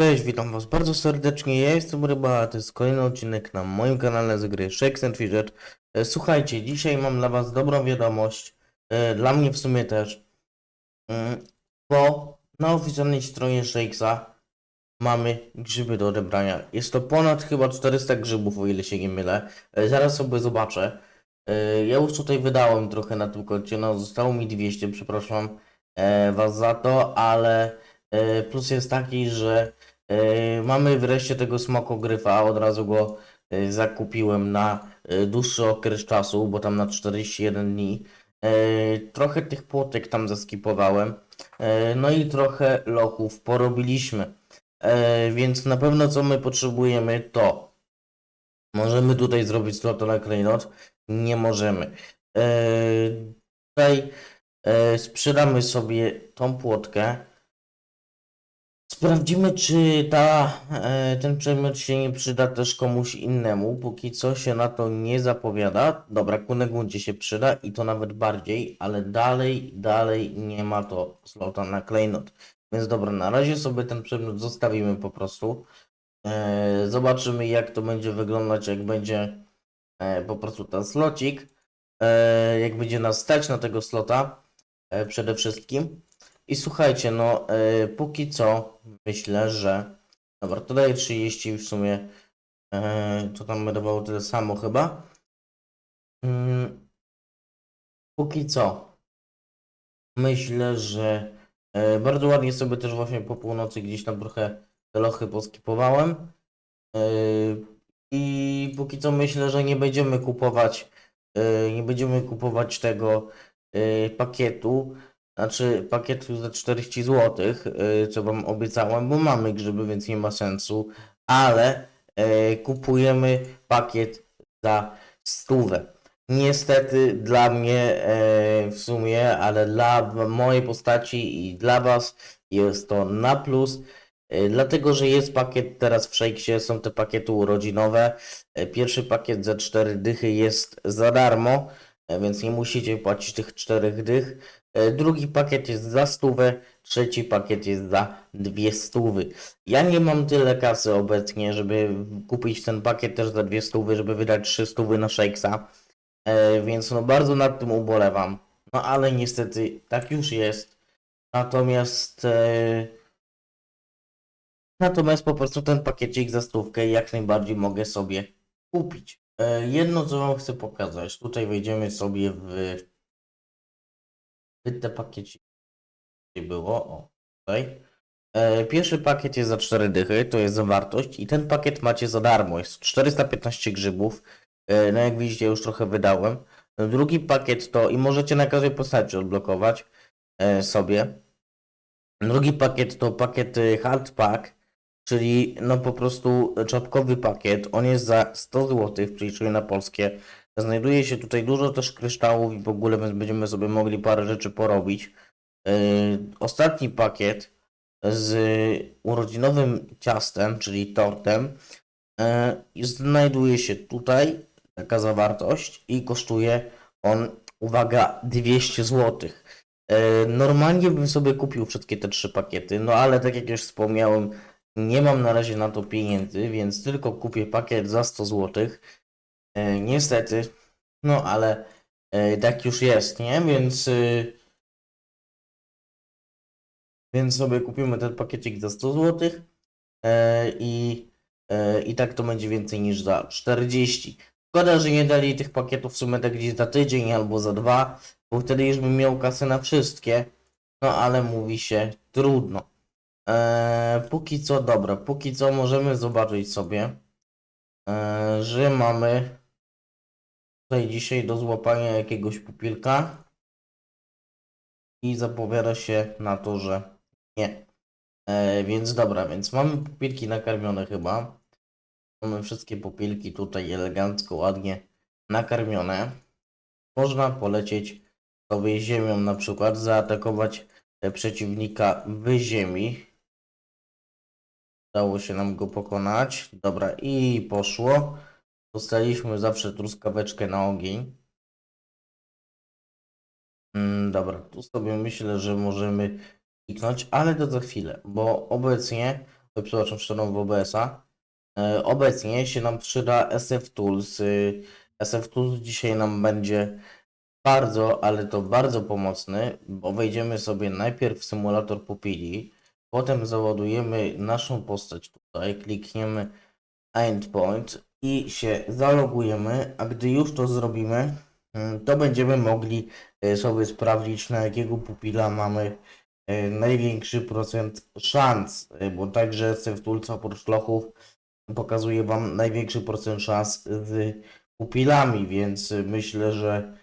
Cześć, witam was bardzo serdecznie, ja jestem Ryba, a to jest kolejny odcinek na moim kanale z gry Shakes. E, Słuchajcie, dzisiaj mam dla was dobrą wiadomość, e, dla mnie w sumie też, Mm, bo na oficjalnej stronie Shakesa mamy grzyby do odebrania. Jest to ponad chyba 400 grzybów, o ile się nie mylę. E, Zaraz sobie zobaczę. Ja już tutaj wydałem trochę na tym koncie, no zostało mi 200, przepraszam was za to, ale plus jest taki, że mamy wreszcie tego smokogryfa, od razu go zakupiłem na e, dłuższy okres czasu, bo tam na 41 dni. Trochę tych płotek tam zaskipowałem, no i trochę loków porobiliśmy. Więc na pewno co my potrzebujemy to możemy tutaj zrobić slota na klejnot, nie możemy. Tutaj e, sprzedamy sobie tą płotkę. Sprawdzimy, czy ta, e, ten przedmiot się nie przyda też komuś innemu. Póki co się na to nie zapowiada. Dobra, Kunegundzie się przyda i to nawet bardziej, ale dalej, dalej nie ma to slota na klejnot. Więc dobra, na razie sobie ten przedmiot zostawimy po prostu. E, zobaczymy, jak to będzie wyglądać, jak będzie e, po prostu ten slocik. Jak będzie nas stać na tego slota przede wszystkim. I słuchajcie, no e, póki co myślę, że dobra, to daje 30 w sumie e, to tam dawało tyle samo chyba. Mm, póki co myślę, że e, bardzo ładnie sobie też właśnie po północy gdzieś tam trochę te lochy poskipowałem. E, I póki co myślę, że nie będziemy kupować e, nie będziemy kupować tego e, pakietu znaczy pakietu za 40 zł, co wam obiecałem, bo mamy grzyby, więc nie ma sensu, ale e, kupujemy pakiet za stówę. Niestety dla mnie e, w sumie, ale dla mojej postaci i dla was jest to na plus. Dlatego, że jest pakiet teraz w Shakesie, są te pakiety urodzinowe. Pierwszy pakiet za 4 dychy jest za darmo, więc nie musicie płacić tych 4 dych. E, Drugi pakiet jest za stówę, trzeci pakiet jest za dwie stówy. Ja nie mam tyle kasy obecnie, żeby kupić ten pakiet też za dwie stówy, żeby wydać trzy stówy na Shakesa, e, więc no bardzo nad tym ubolewam. No ale niestety tak już jest. Natomiast e, natomiast po prostu ten pakiecik za stówkę jak najbardziej mogę sobie kupić. Jedno co wam chcę pokazać, tutaj wejdziemy sobie w te pakiecie było. O, tutaj. E, pierwszy pakiet jest za 4 dychy, to jest zawartość i ten pakiet macie za darmo. Jest 415 grzybów. E, no jak widzicie już trochę wydałem. Drugi pakiet to i możecie na każdej postaci odblokować e, sobie. Drugi pakiet to pakiet Hard Pack, czyli no po prostu czapkowy pakiet. On jest za 100 zł w przeliczeniu na polskie. Znajduje się tutaj dużo też kryształów i w ogóle będziemy sobie mogli parę rzeczy porobić. Yy, ostatni pakiet z urodzinowym ciastem, czyli tortem, yy, znajduje się tutaj, taka zawartość i kosztuje on, uwaga, 200 zł. Yy, normalnie bym sobie kupił wszystkie te trzy pakiety, no ale tak jak już wspomniałem, nie mam na razie na to pieniędzy, więc tylko kupię pakiet za 100 zł. E, niestety, no ale e, tak już jest, nie? Więc, y, więc sobie kupimy ten pakiecik za 100 zł e, i, i tak to będzie więcej niż za 40. Szkoda, że nie dali tych pakietów w sumie tak gdzieś za tydzień albo za dwa, bo wtedy już bym miał kasę na wszystkie. No ale mówi się trudno. E, póki co, dobra, póki co możemy zobaczyć sobie, e, że mamy tutaj dzisiaj do złapania jakiegoś pupilka i zapowiada się na to, że nie. E, więc dobra, więc mamy pupilki nakarmione chyba. Mamy wszystkie pupilki tutaj elegancko, ładnie nakarmione. Można polecieć sobie ziemią na przykład, zaatakować przeciwnika w ziemi. Udało się nam go pokonać. Dobra, i poszło. Dostaliśmy zawsze truskaweczkę na ogień. Mm, dobra, tu sobie myślę, że możemy kliknąć, ale to za chwilę, bo obecnie oj, przepraszam, wszedłem w OBS-a. E, Obecnie się nam przyda SF Tools. Y, SF Tools dzisiaj nam będzie bardzo, ale to bardzo pomocny, bo wejdziemy sobie najpierw w symulator pupili, potem załadujemy naszą postać tutaj, klikniemy endpoint i się zalogujemy, a gdy już to zrobimy, mm, to będziemy mogli e, sobie sprawdzić na jakiego pupila mamy e, największy procent szans, e, bo także SafeTools oprócz lochów pokazuje Wam największy procent szans z pupilami, więc myślę, że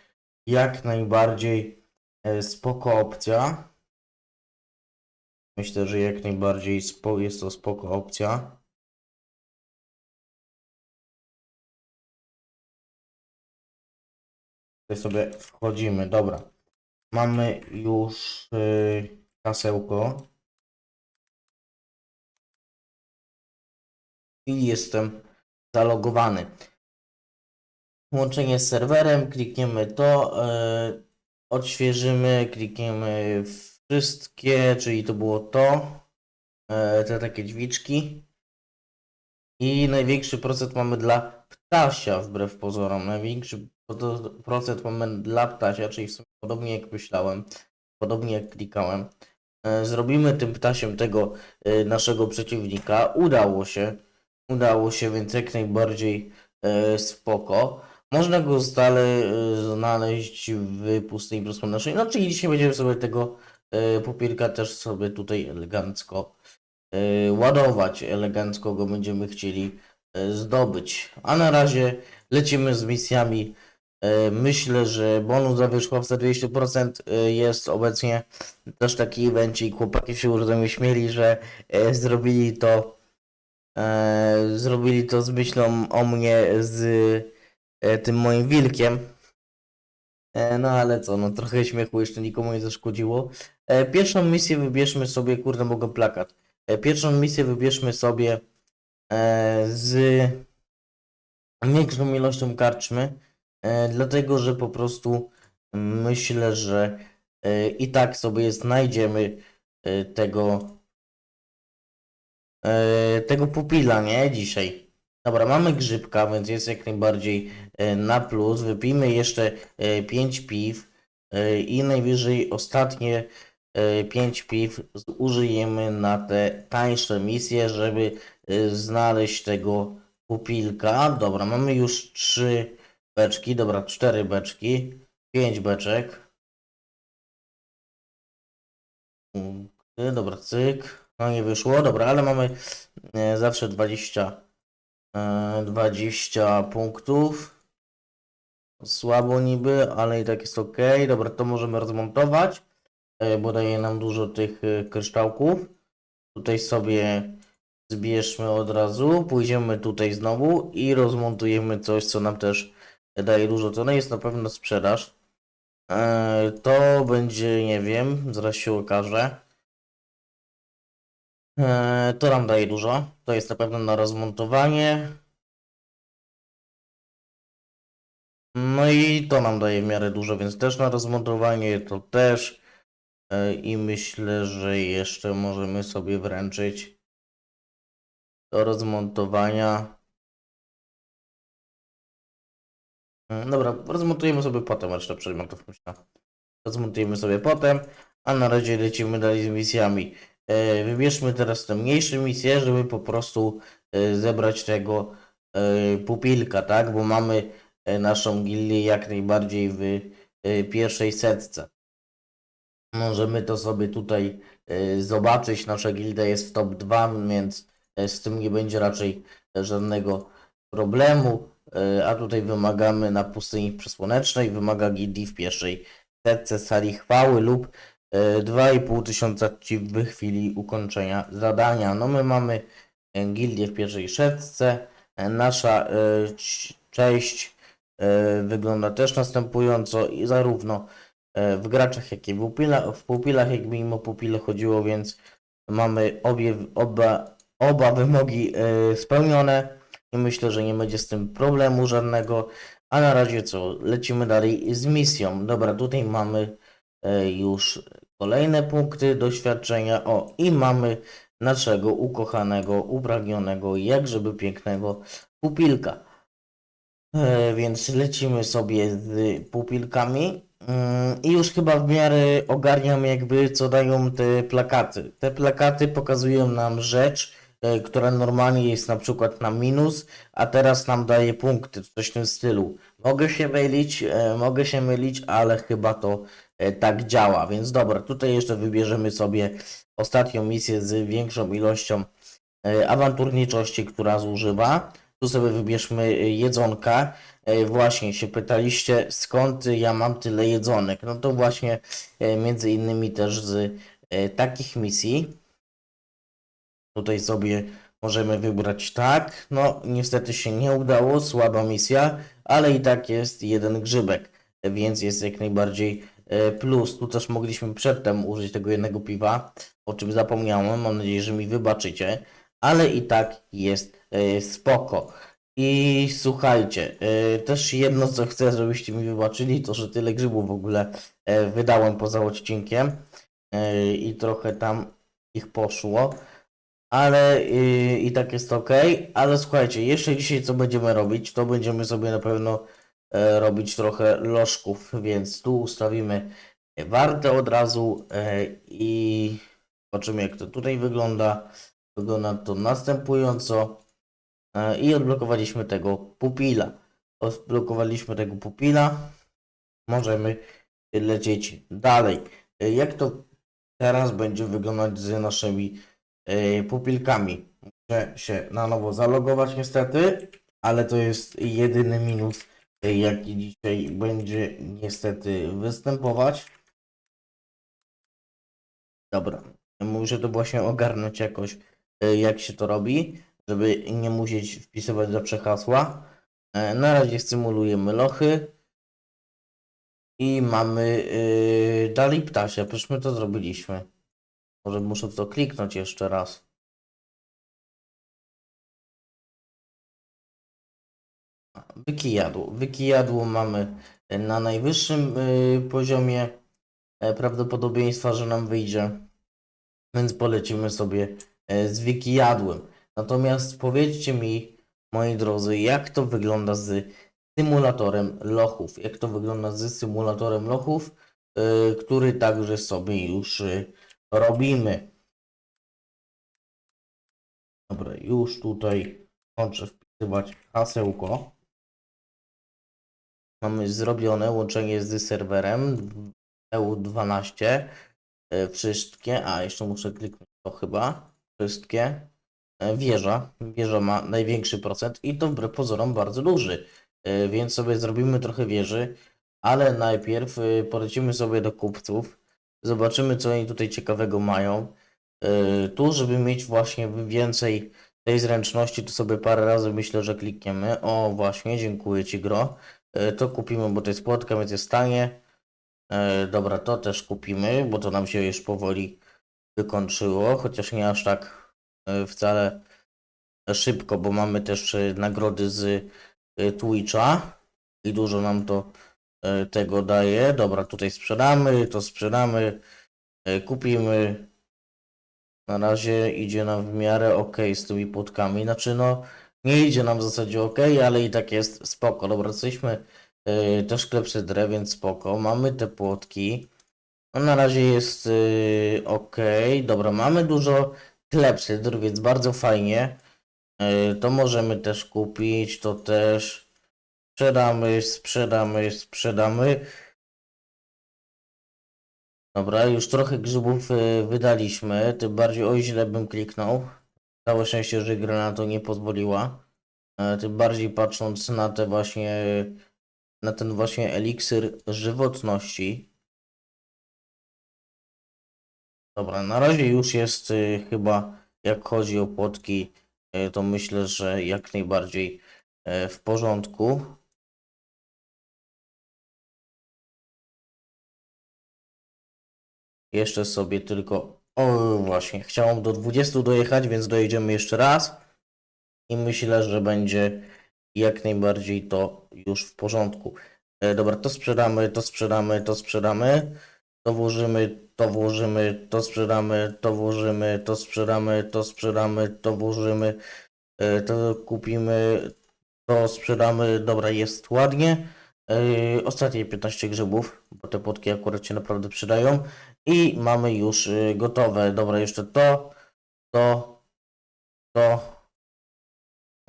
jak najbardziej e, spoko opcja. Myślę, że jak najbardziej jest to spoko opcja. Tutaj sobie wchodzimy, dobra. Mamy już yy, kasełko. I jestem zalogowany. Łączenie z serwerem, klikniemy to, yy, odświeżymy, klikniemy wszystkie, czyli to było to, yy, te takie drzwiczki. I największy procent mamy dla ptasia, wbrew pozorom. Największy pro- procent mamy dla ptasia, czyli w sumie podobnie jak myślałem, podobnie jak klikałem. E, Zrobimy tym ptasiem tego e, naszego przeciwnika. Udało się. Udało się, więc jak najbardziej e, spoko. Można go stale znaleźć w pustyni prosłonecznej. No czyli dzisiaj będziemy sobie tego pupilka też sobie tutaj elegancko ładować. Elegancko go będziemy chcieli zdobyć. A na razie lecimy z misjami. E, Myślę, że bonus za wierzchowce 200% e, jest obecnie też taki evencik. Chłopaki się mnie śmieli, że e, zrobili to e, zrobili to z myślą o mnie z tym moim wilkiem. No ale co, no trochę śmiechu jeszcze nikomu nie zaszkodziło. Pierwszą misję wybierzmy sobie, kurde mogę plakat. Pierwszą misję wybierzmy sobie z większą ilością karczmy. E, dlatego, że po prostu myślę, że e, i tak sobie znajdziemy e, tego tego pupila, nie? Dzisiaj. Dobra, mamy grzybka, więc jest jak najbardziej na plus. Wypijmy jeszcze 5 piw i najwyżej ostatnie 5 piw zużyjemy na te tańsze misje, żeby znaleźć tego pupilka. Dobra, mamy już 3 beczki, dobra, 4 beczki, 5 beczek. Mm, Dobra, cyk. No nie wyszło, dobra, ale mamy e, zawsze 20, e, 20 punktów. Słabo niby, ale i tak jest ok. Dobra, to możemy rozmontować, e, bo daje nam dużo tych e, kryształków. Tutaj sobie zbierzmy od razu, pójdziemy tutaj znowu i rozmontujemy coś, co nam też daje dużo. To jest na pewno sprzedaż. E, to będzie, nie wiem, zaraz się okaże. E, to nam daje dużo. To jest na pewno na rozmontowanie. No i to nam daje w miarę dużo, więc też na rozmontowanie, to też. E, I myślę, że jeszcze możemy sobie wręczyć do rozmontowania. Dobra, rozmontujemy sobie potem resztę przedmiotów, myślę. Rozmontujemy sobie potem, a na razie lecimy dalej z misjami. E, Wybierzmy teraz te mniejsze misje, żeby po prostu e, zebrać tego e, pupilka, tak? Bo mamy naszą gildię jak najbardziej w pierwszej setce. Możemy to sobie tutaj zobaczyć. Nasza gildia jest w top 2, więc z tym nie będzie raczej żadnego problemu. E, A tutaj wymagamy na pustyni przesłonecznej, wymaga gildii w pierwszej setce sali chwały lub e, 2,5 tysiąca ci w chwili ukończenia zadania. No my mamy e, gildię w pierwszej setce. E, Nasza e, część e, wygląda też następująco i zarówno e, w graczach, jak i w pupilach, w pupilach jak mimo pupile chodziło, więc mamy obie, oba, oba wymogi e, spełnione i myślę, że nie będzie z tym problemu żadnego. A na razie co? Lecimy dalej z misją. Dobra, tutaj mamy e, już kolejne punkty doświadczenia. O, i mamy naszego ukochanego, upragnionego, jak żeby pięknego pupilka. E, więc lecimy sobie z pupilkami Mm, i już chyba w miarę ogarniam jakby co dają te plakaty. Te plakaty pokazują nam rzecz, która normalnie jest na przykład na minus, a teraz nam daje punkty, coś w tym stylu. Mogę się mylić, e, mogę się mylić, ale chyba to e, tak działa. Więc dobra, tutaj jeszcze wybierzemy sobie ostatnią misję z większą ilością e, awanturniczości, która zużywa. Tu sobie wybierzmy e, jedzonka. E, Właśnie się pytaliście, skąd ja mam tyle jedzonek. No to właśnie e, między innymi też z e, takich misji. Tutaj sobie możemy wybrać tak. No niestety się nie udało, słaba misja, ale i tak jest jeden grzybek, więc jest jak najbardziej e, plus. Tu też mogliśmy przedtem użyć tego jednego piwa, o czym zapomniałem. Mam nadzieję, że mi wybaczycie, ale i tak jest e, spoko. I słuchajcie, e, też jedno co chcę, żebyście mi wybaczyli, to że tyle grzybów w ogóle wydałem poza odcinkiem i trochę tam ich poszło, ale y, i tak jest ok. Ale słuchajcie, jeszcze dzisiaj co będziemy robić, to będziemy sobie na pewno e, robić trochę lożków, więc tu ustawimy wartę od razu e, i zobaczymy jak to tutaj wygląda. Wygląda to następująco. E, I odblokowaliśmy tego pupila. Odblokowaliśmy tego pupila. Możemy lecieć dalej. E, Jak to teraz będzie wyglądać z naszymi pupilkami? Muszę się na nowo zalogować niestety, ale to jest jedyny minus, e, jaki dzisiaj będzie niestety występować. Dobra, muszę to właśnie ogarnąć jakoś, e, jak się to robi żeby nie musieć wpisywać zawsze hasła. Na razie symulujemy lochy. I mamy yy, dalej ptasia. Przecież my to zrobiliśmy. Może muszę to kliknąć jeszcze raz. Wykijadło. Wykijadło mamy na najwyższym yy, poziomie e, prawdopodobieństwa, że nam wyjdzie. Więc polecimy sobie e, z wykijadłem. Natomiast powiedzcie mi, moi drodzy, jak to wygląda z symulatorem lochów? Jak to wygląda z symulatorem lochów, yy, który także sobie już yy, robimy. Dobra, już tutaj kończę wpisywać hasełko. Mamy zrobione łączenie z serwerem EU12. Yy, wszystkie, a jeszcze muszę kliknąć to chyba. Wszystkie. E, wieża. Wieża ma największy procent i to pozorom bardzo duży. E, Więc sobie zrobimy trochę wieży, ale najpierw e, polecimy sobie do kupców. Zobaczymy, co oni tutaj ciekawego mają. E, Tu, żeby mieć właśnie więcej tej zręczności, to sobie parę razy myślę, że klikniemy. O, właśnie, dziękuję Ci, Gro. E, To kupimy, bo to jest płotka, więc jest tanie. E, Dobra, to też kupimy, bo to nam się już powoli wykończyło, chociaż nie aż tak wcale szybko, bo mamy też nagrody z Twitcha i dużo nam to tego daje. Dobra, tutaj sprzedamy, to sprzedamy, e, kupimy. Na razie idzie nam w miarę ok z tymi płotkami. Znaczy, no, nie idzie nam w zasadzie ok, ale i tak jest spoko. Dobra, jesteśmy e, też klepsydrę, więc spoko. Mamy te płotki. No, na razie jest ok. Dobra, mamy dużo klepsydr, więc bardzo fajnie. To możemy też kupić, to też sprzedamy, sprzedamy, sprzedamy. Dobra, już trochę grzybów y, wydaliśmy, tym bardziej o źle bym kliknął. Całe szczęście, że gra na to nie pozwoliła. E, Tym bardziej patrząc na te właśnie, na ten właśnie eliksir żywotności. Dobra, na razie już jest y, chyba, jak chodzi o płotki, to myślę, że jak najbardziej w porządku. Jeszcze sobie tylko, o właśnie, chciałem do 20 dojechać, więc dojedziemy jeszcze raz. I myślę, że będzie jak najbardziej to już w porządku. E, Dobra, to sprzedamy, to sprzedamy, to sprzedamy. to włożymy, to włożymy, to sprzedamy, to włożymy, to sprzedamy, to sprzedamy, to włożymy, e, to kupimy, to sprzedamy. Dobra, jest ładnie. E, Ostatnie 15 grzybów, bo te płotki akurat się naprawdę przydają. I mamy już e, gotowe. Dobra, jeszcze to, to, to.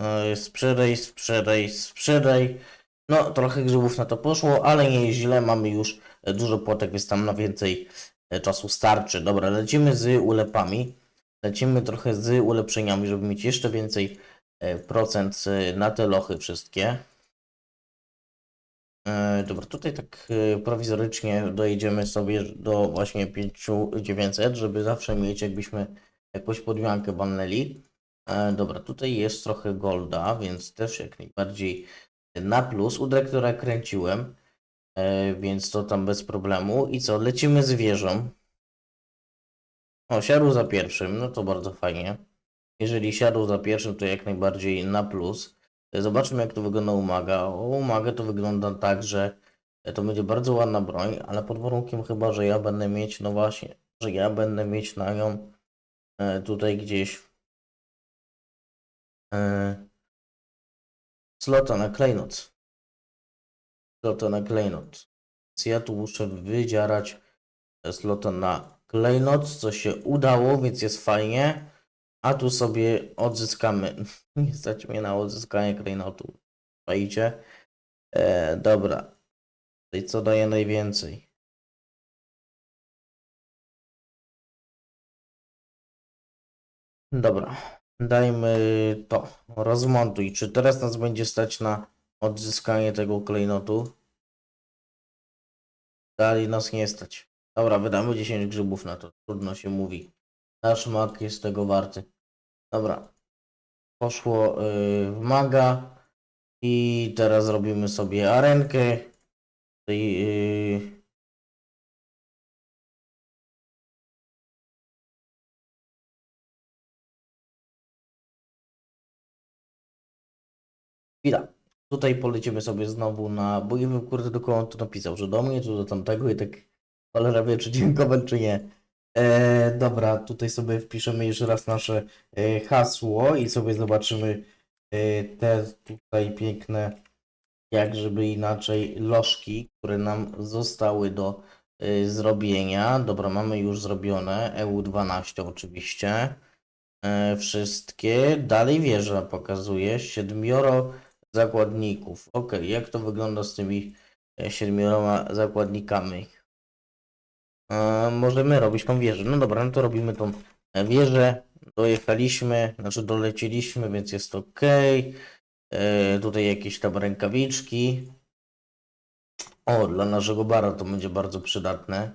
E, Sprzedaj, sprzedaj, sprzedaj. No, trochę grzybów na to poszło, ale nie jest źle. Mamy już e, dużo płotek, więc tam na więcej czasu starczy. Dobra, lecimy z ulepami. Lecimy trochę z ulepszeniami, żeby mieć jeszcze więcej procent na te lochy wszystkie. E, Dobra, tutaj tak e, prowizorycznie dojedziemy sobie do właśnie 5900, żeby zawsze mieć jakbyśmy jakąś podmiankę walnęli. E, Dobra, tutaj jest trochę golda, więc też jak najbardziej na plus. U dyrektora kręciłem, więc to tam bez problemu. I co, lecimy z wieżą. O, siadł za pierwszym, no to bardzo fajnie. Jeżeli siadł za pierwszym, to jak najbardziej na plus. Zobaczmy, jak to wygląda u maga. O, u maga to wygląda tak, że to będzie bardzo ładna broń, ale pod warunkiem chyba, że ja będę mieć, no właśnie, że ja będę mieć na nią e, tutaj gdzieś e, slota na klejnot. Slota na klejnot. Więc ja tu muszę wydzierać e, slota na klejnot, co się udało, więc jest fajnie. A tu sobie odzyskamy. Nie stać mnie na odzyskanie klejnotu. Czajcie? E, dobra. I co daje najwięcej? Dobra. Dajmy to. Rozmontuj. Czy teraz nas będzie stać na odzyskanie tego klejnotu? Dalej nas nie stać. Dobra, wydamy 10 grzybów na to. Trudno się mówi. Nasz mag jest tego warty. Dobra. Poszło yy, w maga. I teraz robimy sobie arenkę. Tutaj, yy, Chwila. Tutaj polecimy sobie znowu na. Bo ja bym kurde do kogo on to napisał, że do mnie, czy do tamtego i tak cholera wie, czy dziękować, czy nie. E, dobra, tutaj sobie wpiszemy jeszcze raz nasze e, hasło i sobie zobaczymy e, te tutaj piękne, jak żeby inaczej, lożki, które nam zostały do e, zrobienia. Dobra, mamy już zrobione. EU12 oczywiście. E, wszystkie. Dalej wieża pokazuje. Siedmioro zakładników. Ok, jak to wygląda z tymi e, siedmioroma zakładnikami? Możemy robić tą wieżę. No dobra, no to robimy tą wieżę. Dojechaliśmy, znaczy dolecieliśmy, więc jest ok. E, tutaj jakieś tam rękawiczki. O, dla naszego bara to będzie bardzo przydatne.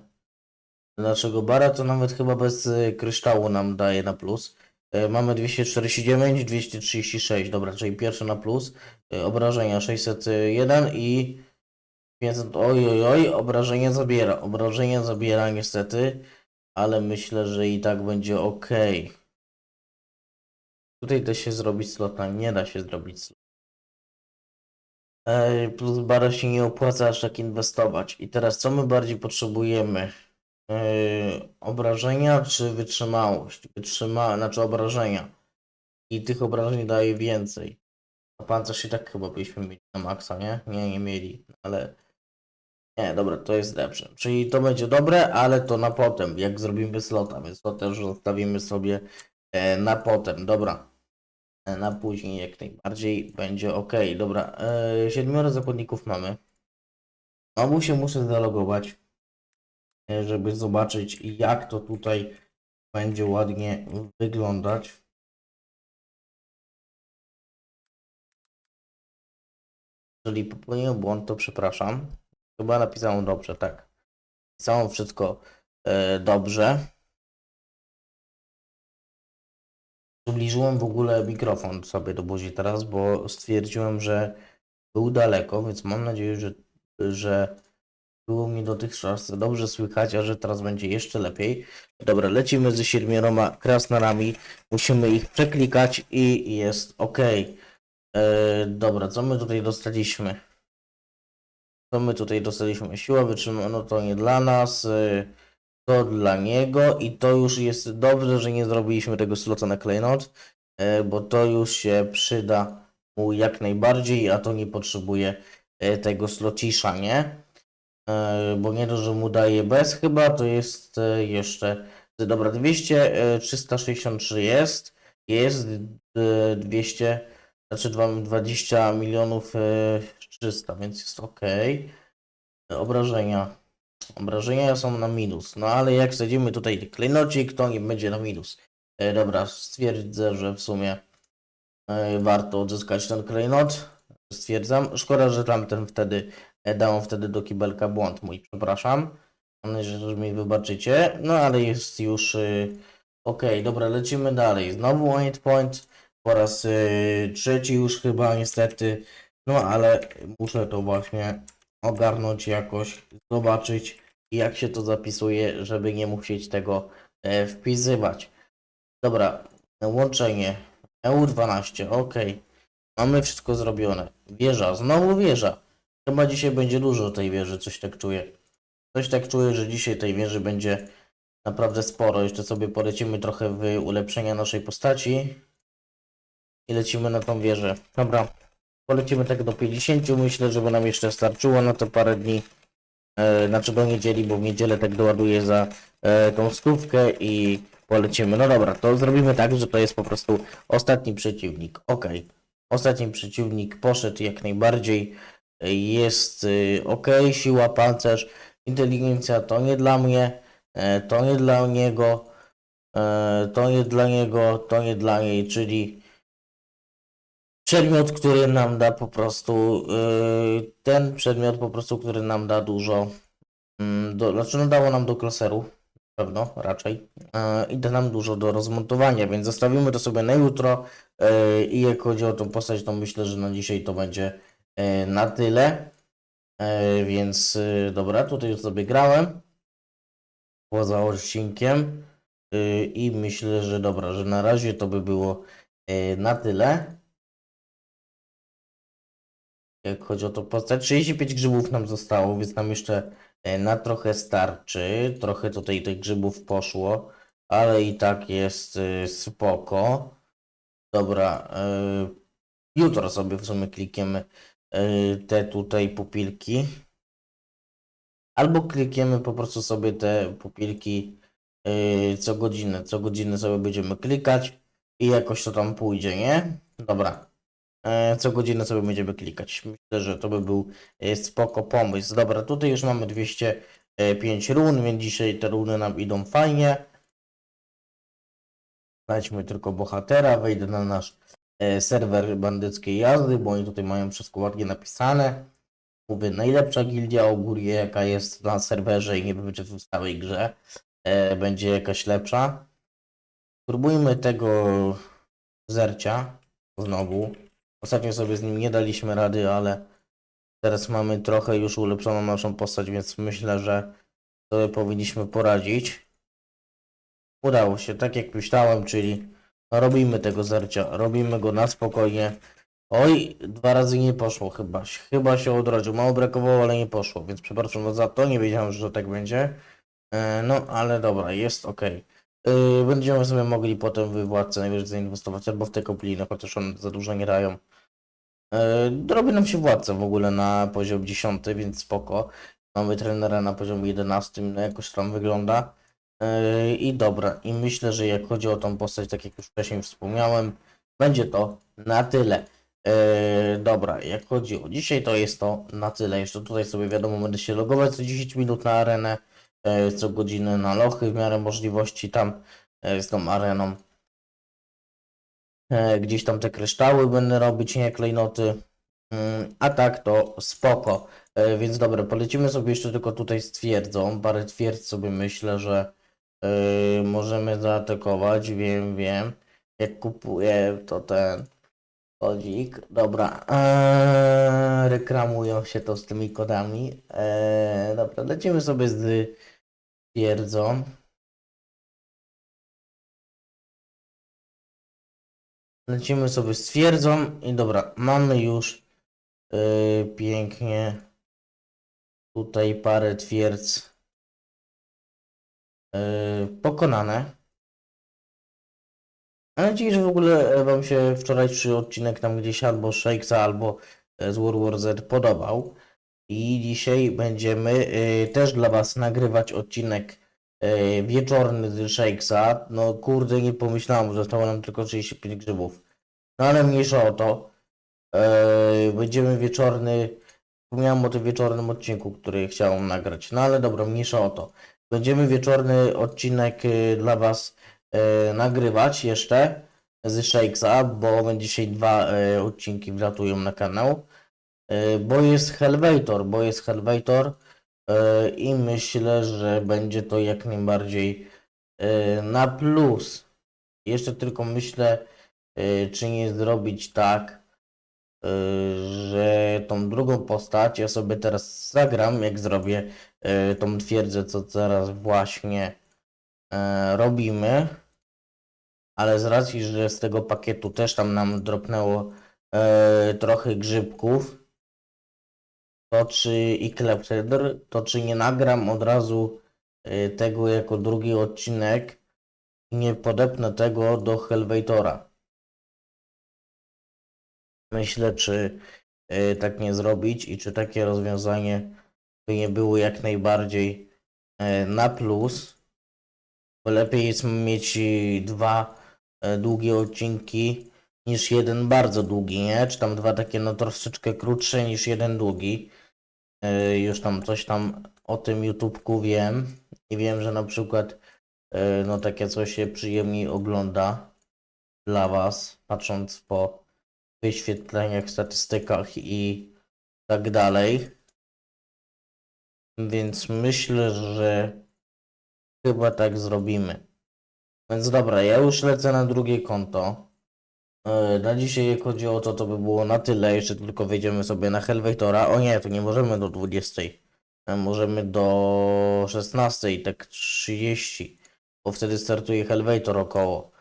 Dla naszego bara to nawet chyba bez e, kryształu nam daje na plus. E, Mamy 249, 236, dobra, czyli pierwsze na plus. Obrażenia 601 i 500, oj, oj, oj, obrażenia zabiera. Obrażenia zabiera niestety, ale myślę, że i tak będzie ok. Tutaj da się zrobić slota, nie da się zrobić slota. E, Plus bara się nie opłaca aż tak inwestować. I teraz co my bardziej potrzebujemy? Yy, obrażenia czy wytrzymałość? Wytrzyma, znaczy obrażenia. I tych obrażeń daje więcej. A pancerz i tak chyba byśmy mieli na maksa, nie? Nie, nie mieli, ale... Nie, dobra, to jest lepsze. Czyli to będzie dobre, ale to na potem, jak zrobimy slota, więc to też zostawimy sobie e, na potem, dobra. E, Na później jak najbardziej będzie ok. Dobra, e, siedmioro zakładników mamy. Znowu się muszę zalogować e, żeby zobaczyć jak to tutaj będzie ładnie wyglądać. Jeżeli popełniłem błąd, to przepraszam. Chyba napisałem dobrze, tak. Napisałem wszystko e, dobrze. Przybliżyłem w ogóle mikrofon sobie do buzi teraz, bo stwierdziłem, że był daleko, więc mam nadzieję, że, że było mi dotychczas dobrze słychać, a że teraz będzie jeszcze lepiej. Dobra, lecimy ze siedmioroma krasnarami. Musimy ich przeklikać i jest ok. E, dobra, co my tutaj dostaliśmy? To my tutaj dostaliśmy siłę, wytrzymamy, no to nie dla nas, y, to dla niego i to już jest dobrze, że nie zrobiliśmy tego slota na klejnot, y, bo to już się przyda mu jak najbardziej, a to nie potrzebuje y, tego slocisza, nie? Bo nie to, że mu daje bez chyba, to jest jeszcze, dobra, 200, y, 363 jest, jest y, 200, znaczy dwa- 20 milionów 300, więc jest ok. Obrażenia. Obrażenia są na minus. No ale jak wsadzimy tutaj klejnocik, to nie będzie na minus. E, dobra, stwierdzę, że w sumie e, warto odzyskać ten klejnot. Stwierdzam. Szkoda, że tamten wtedy e, dałem wtedy do kibelka błąd mój, przepraszam. Mam nadzieję, że mi wybaczycie. No ale jest już ok. Dobra, lecimy dalej. Znowu eight point. Po raz trzeci już chyba niestety. No ale muszę to właśnie ogarnąć jakoś, zobaczyć jak się to zapisuje, żeby nie musieć tego e, wpisywać. Dobra, łączenie EU12, ok. Mamy wszystko zrobione. Wieża, znowu wieża. Chyba dzisiaj będzie dużo tej wieży, coś tak czuję. Coś tak czuję, że dzisiaj tej wieży będzie naprawdę sporo. Jeszcze sobie polecimy trochę w ulepszenia naszej postaci i lecimy na tą wieżę. Dobra, polecimy tak do 50. Myślę, żeby nam jeszcze starczyło na to parę dni. E, znaczy do niedzieli, bo w niedzielę tak doładuję za e, tą stówkę i polecimy. No dobra, to zrobimy tak, że to jest po prostu ostatni przeciwnik. Ok. Ostatni przeciwnik poszedł jak najbardziej. E, Jest y, ok, siła, pancerz, inteligencja to nie dla mnie, e, to nie dla niego, e, to nie dla niego, to nie dla niej, czyli przedmiot, który nam da po prostu, yy, ten przedmiot po prostu, który nam da dużo, mm, do, znaczy no dało nam do klaseru, pewno, raczej, yy, i da nam dużo do rozmontowania, więc zostawimy to sobie na jutro yy, i jak chodzi o tą postać, to myślę, że na dzisiaj to będzie na tyle, więc dobra, tutaj już sobie grałem poza odcinkiem i myślę, że dobra, że na razie to by było na tyle jak chodzi o tą postać. 35 grzybów nam zostało, więc nam jeszcze e, na trochę starczy. Trochę tutaj tych grzybów poszło, ale i tak jest e, spoko. Dobra, e, jutro sobie w sumie klikniemy te tutaj pupilki. Albo klikniemy po prostu sobie te pupilki co godzinę. Co godzinę sobie będziemy klikać i jakoś to tam pójdzie, nie? Dobra. E, co godzinę sobie będziemy klikać. Myślę, że to by był spoko pomysł. Dobra, tutaj już mamy 205 run, więc dzisiaj te runy nam idą fajnie. Znajdźmy tylko bohatera, wejdę na nasz e, serwer bandyckiej jazdy, bo oni tutaj mają wszystko ładnie napisane. Mówię, najlepsza gildia ogólnie jaka jest na serwerze i nie wiem czy w całej grze e, będzie jakaś lepsza. Spróbujmy tego zercia znowu. Ostatnio sobie z nim nie daliśmy rady, ale teraz mamy trochę już ulepszoną naszą postać, więc myślę, że sobie powinniśmy poradzić. Udało się, tak jak myślałem, czyli robimy tego zercia, robimy go na spokojnie. Oj, dwa razy nie poszło chyba, chyba się odrodził, mało brakowało, ale nie poszło, więc przepraszam was za to, nie wiedziałem, że tak będzie. E, No, ale dobra, jest ok. Yy, Będziemy sobie mogli potem w władce najwyżej zainwestować albo w te kopliny, chociaż one za dużo nie dają. Yy, Robi nam się władca w ogóle na poziom 10, więc spoko. Mamy trenera na poziomie 11, no jakoś tam wygląda. Yy, I dobra, i myślę, że jak chodzi o tą postać, tak jak już wcześniej wspomniałem, będzie to na tyle. Yy, dobra, jak chodzi o dzisiaj, to jest to na tyle. Jeszcze tutaj sobie wiadomo, będę się logować co 10 minut na arenę e, co godzinę na lochy w miarę możliwości tam e, z tą areną. E, Gdzieś tam te kryształy będę robić, nie klejnoty. Mm, A tak to spoko. E, Więc dobra, polecimy sobie jeszcze tylko tutaj z twierdzą. Parę twierdz sobie myślę, że e, możemy zaatakować. Wiem, wiem. Jak kupuję, to ten kodzik. Dobra. Eee, reklamują się to z tymi kodami. Eee, dobra, lecimy sobie z twierdzą. Lecimy sobie z twierdzą i dobra, mamy już yy, pięknie Tutaj parę twierdz yy, pokonane. Mam nadzieję, że w ogóle Wam się wczorajszy odcinek tam gdzieś albo Shakesa, albo e, z World War Z podobał. I dzisiaj będziemy y, też dla Was nagrywać odcinek y, wieczorny z Shakesa. No kurde, nie pomyślałem, że zostało nam tylko 35 grzybów. No ale mniejsza o to. Y, będziemy wieczorny. Wspomniałem o tym wieczornym odcinku, który chciałem nagrać. No ale dobra, mniejsza o to. Będziemy wieczorny odcinek y, dla Was y, nagrywać jeszcze z Shakesa, bo będzie dzisiaj dwa y, odcinki wlatują na kanał. E, bo jest Helvator, bo jest Helvator e, i myślę, że będzie to jak najbardziej e, na plus. Jeszcze tylko myślę, e, czy nie zrobić tak, e, że tą drugą postać ja sobie teraz zagram, jak zrobię e, tą twierdzę, co teraz właśnie robimy. Ale z racji, że z tego pakietu też tam nam dropnęło trochę grzybków, to czy i Klepteder, to czy nie nagram od razu y, tego jako drugi odcinek i nie podepnę tego do Helvatora. Myślę, czy y, tak nie zrobić i czy takie rozwiązanie by nie było jak najbardziej y, na plus. Bo lepiej jest mieć y, dwa długie odcinki niż jeden bardzo długi, nie? Czy tam dwa takie no troszeczkę krótsze niż jeden długi. Już tam coś tam o tym YouTubeku wiem i wiem, że na przykład no takie coś się przyjemniej ogląda dla Was, patrząc po wyświetleniach, statystykach i tak dalej. Więc myślę, że chyba tak zrobimy. Więc dobra, ja już lecę na drugie konto. E, Na dzisiaj, jak chodzi o to, to by było na tyle. Jeszcze tylko wejdziemy sobie na Helvatora. O nie, to nie możemy do 20. E, Możemy do 16, tak 30. Bo wtedy startuje Helvator około.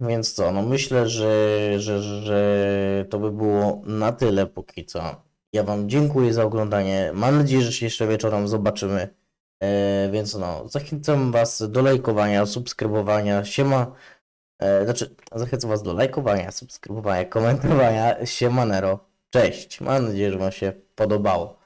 Więc co, no myślę, że, że, że to by było na tyle póki co. Ja Wam dziękuję za oglądanie. Mam nadzieję, że się jeszcze wieczorem zobaczymy. E, więc no, zachęcam Was do lajkowania, subskrybowania. Siema. E, znaczy, zachęcam Was do lajkowania, subskrybowania, komentowania. Siemanero. Cześć. Mam nadzieję, że Wam się podobało.